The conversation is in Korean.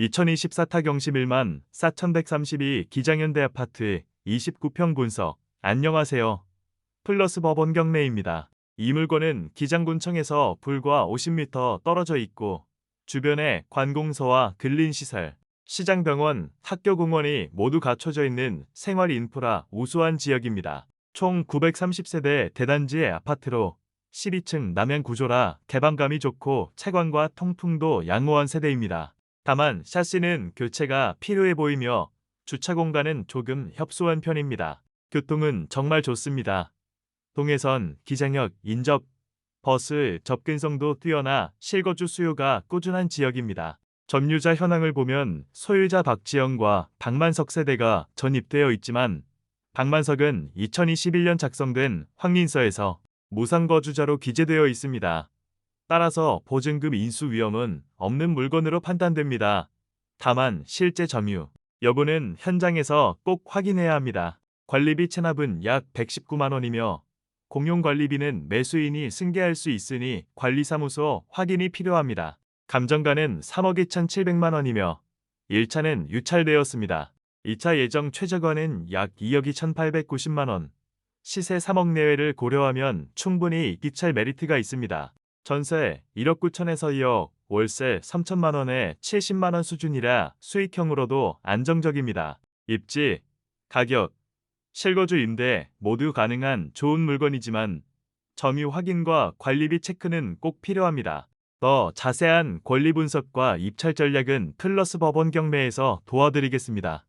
2024 타경심 1만 4132 기장현대 아파트 29평 분석. 안녕하세요. 플러스 법원 경매입니다. 이 물건은 기장군청에서 불과 50m 떨어져 있고 주변에 관공서와 근린시설, 시장병원, 학교공원이 모두 갖춰져 있는 생활 인프라 우수한 지역입니다. 총 930세대 대단지의 아파트로 12층 남양 구조라 개방감이 좋고 채광과 통풍도 양호한 세대입니다. 다만 샤시는 교체가 필요해 보이며 주차 공간은 조금 협소한 편입니다. 교통은 정말 좋습니다. 동해선, 기장역, 인접, 버스 접근성도 뛰어나 실거주 수요가 꾸준한 지역입니다. 점유자 현황을 보면 소유자 박지영과 박만석 세대가 전입되어 있지만 박만석은 2021년 작성된 확인서에서 무상거주자로 기재되어 있습니다. 따라서 보증금 인수 위험은 없는 물건으로 판단됩니다. 다만 실제 점유 여부는 현장에서 꼭 확인해야 합니다. 관리비 체납은 약 119만 원이며 공용 관리비는 매수인이 승계할 수 있으니 관리사무소 확인이 필요합니다. 감정가는 3억 2,700만 원이며 1차는 유찰되었습니다. 2차 예정 최저가는 약 2억 2,890만 원. 시세 3억 내외를 고려하면 충분히 입찰 메리트가 있습니다. 전세 1억 9천에서 2억, 월세 3천만 원에 70만 원 수준이라 수익형으로도 안정적입니다. 입지, 가격, 실거주 임대 모두 가능한 좋은 물건이지만 점유 확인과 관리비 체크는 꼭 필요합니다. 더 자세한 권리 분석과 입찰 전략은 플러스 법원 경매에서 도와드리겠습니다.